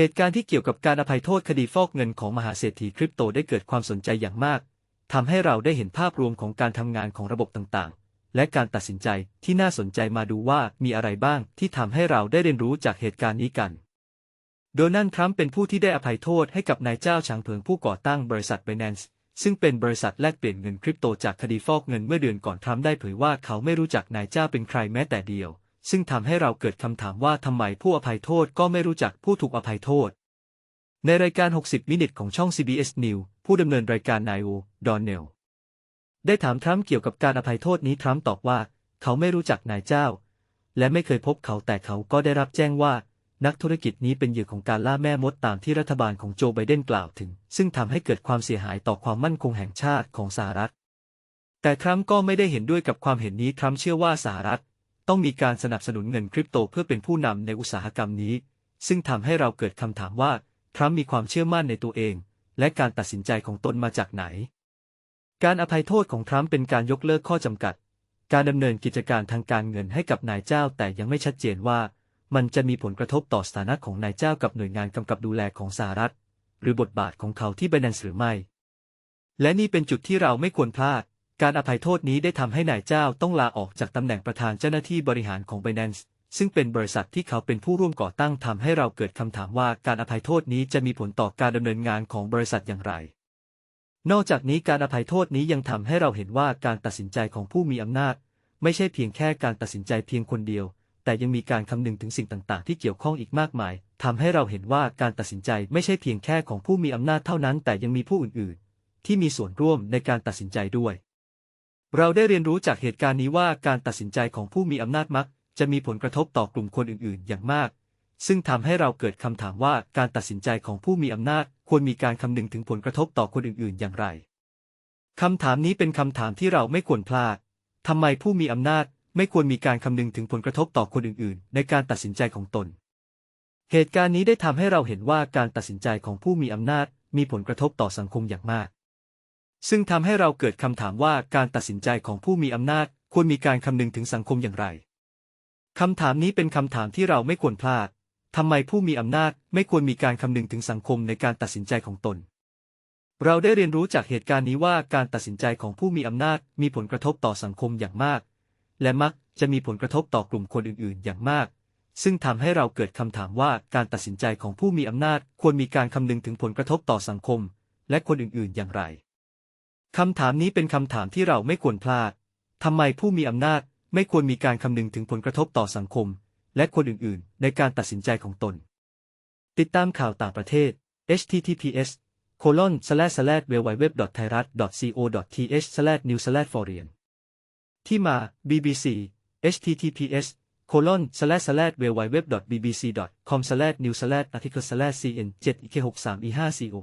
เหตุการณ์ที่เกี่ยวกับการอภัยโทษคดีฟอกเงินของมหาเศรษฐีคริปโตได้เกิดความสนใจอย่างมากทำให้เราได้เห็นภาพรวมของการทำงานของระบบต่างๆ และการตัดสินใจที่น่าสนใจมาดูว่ามีอะไรบ้างที่ทำให้เราได้เรียนรู้จากเหตุการณ์นี้กัน โดนัลด์ทรัมป์เป็นผู้ที่ได้อภัยโทษให้กับนายเจ้าชางเผิงผู้ก่อตั้งบริษัท Binance ซึ่งเป็นบริษัทแลกเปลี่ยนเงินคริปโตจากคดีฟอกเงินเมื่อเดือนก่อนทรัมป์ได้เผยว่าเขาไม่รู้จักนายเจ้าเป็นใครแม้แต่เดียว ซึ่งทำให้เราเกิดคำถามว่าทำไมผู้อภัยโทษก็ไม่รู้จักผู้ถูกอภัยโทษ ในรายการ 60 มินิทของช่อง CBS News ผู้ดำเนินรายการนายโอดอนเนล ได้ถามทรัมป์เกี่ยวกับการอภัยโทษนี้ทรัมป์ตอบว่า เขาไม่รู้จักนายเจ้า และไม่เคยพบเขาแต่เขาก็ได้รับแจ้งว่า นักธุรกิจนี้เป็นเหยื่อของการล่าแม่มดตามที่รัฐบาลของโจไบเดนกล่าวถึง ซึ่งทำให้เกิดความเสียหายต่อความมั่นคงแห่งชาติของสหรัฐแต่ทรัมป์ก็ไม่ได้เห็นด้วยกับความเห็นนี้ทรัมป์เชื่อว่าสหรัฐ ต้องมีการสนับสนุนเงินคริปโตเพื่อเป็นผู้นำในอุตสาหกรรมนี้ ซึ่งทำให้เราเกิดคำถามว่าทรัมป์มีความเชื่อมั่นในตัวเอง และการตัดสินใจของตนมาจากไหน การอภัยโทษของทรัมป์เป็นการยกเลิกข้อจำกัด การดำเนินกิจการทางการเงินให้กับนายเจ้า แต่ยังไม่ชัดเจนว่า มันจะมีผลกระทบต่อสถานะของนายเจ้ากับหน่วยงานกำกับดูแลของสหรัฐ หรือบทบาทของเขาที่ไบแนนซ์หรือไม่ และนี่เป็นจุดที่เราไม่ควรพลาด การอภัยโทษนี้ได้ทำให้นายเจ้าต้องลาออกจากตำแหน่งประธานเจ้าหน้าที่บริหารของไบแนนซ์ซึ่งเป็นบริษัทที่เขาเป็นผู้ร่วมก่อตั้งทำให้เราเกิดคำถามว่าการอภัยโทษนี้จะมีผลต่อการดำเนินงานของบริษัทอย่างไร นอกจากนี้การอภัยโทษนี้ยังทำให้เราเห็นว่าการตัดสินใจของผู้มีอำนาจ ไม่ใช่เพียงแค่การตัดสินใจเพียงคนเดียว แต่ยังมีการคำนึงถึงสิ่งต่าง ๆ ที่เกี่ยวข้องอีกมากมายทำให้เราเห็นว่าการตัดสินใจไม่ใช่เพียงแค่ของผู้มีอำนาจเท่านั้น แต่ยังมีผู้อื่น ๆ ที่มีส่วนร่วมในการตัดสินใจด้วย เราได้เรียนรู้จากเหตุการณ์นี้ว่าการตัดสินใจของผู้มีอำนาจมัก จะมีผลกระทบต่อกลุ่มคนอื่น ๆ อย่างมาก ซึ่งทำให้เราเกิดคำถามว่าการตัดสินใจของผู้มีอำนาจ ควรมีการคำนึงถึงผลกระทบต่อคนอื่น ๆ อย่างไรคำถามนี้เป็นคำถามที่เราไม่ควรพลาดทำไมผู้มีอำนาจไม่ควรมีการคำนึงถึงผลกระทบต่อคนอื่น ๆ ในการตัดสินใจของตน เหตุการณ์นี้ได้ทำให้เราเห็นว่าการตัดสินใจของผู้มีอำนาจ มีผลกระทบต่อสังคมอย่างมาก ซึ่งทำให้เราเกิดคำถามว่าการตัดสินใจของผู้มีอำนาจควรมีการคำนึงถึงสังคมอย่างไรคำถามนี้เป็นคำถามที่เราไม่ควรพลาดทำไมผู้มีอำนาจไม่ควรมีการคำนึงถึงสังคมในการตัดสินใจของตน เราได้เรียนรู้จากเหตุการณ์นี้ว่าการตัดสินใจของผู้มีอำนาจมีผลกระทบต่อสังคมอย่างมาก และมักจะมีผลกระทบต่อกลุ่มคนอื่นๆ อย่างมาก ซึ่งทำให้เราเกิดคำถามว่าการตัดสินใจของผู้มีอำนาจควรมีการคำนึงถึงผลกระทบต่อสังคม และคนอื่นๆ อย่างไร คำถามนี้เป็นคำถามที่เราไม่ควรพลาด ทำไมผู้มีอำนาจไม่ควรมีการคำนึงถึงผลกระทบต่อสังคม และคนอื่นๆ ในการตัดสินใจของตน ติดตามข่าวต่างประเทศ https colon slash slash w w w thai rat co th slash news slash foreign ที่มา BBC https colon slash slash w w w bbc com slash news slash article slash cn 7 ek 6 3 e 5 co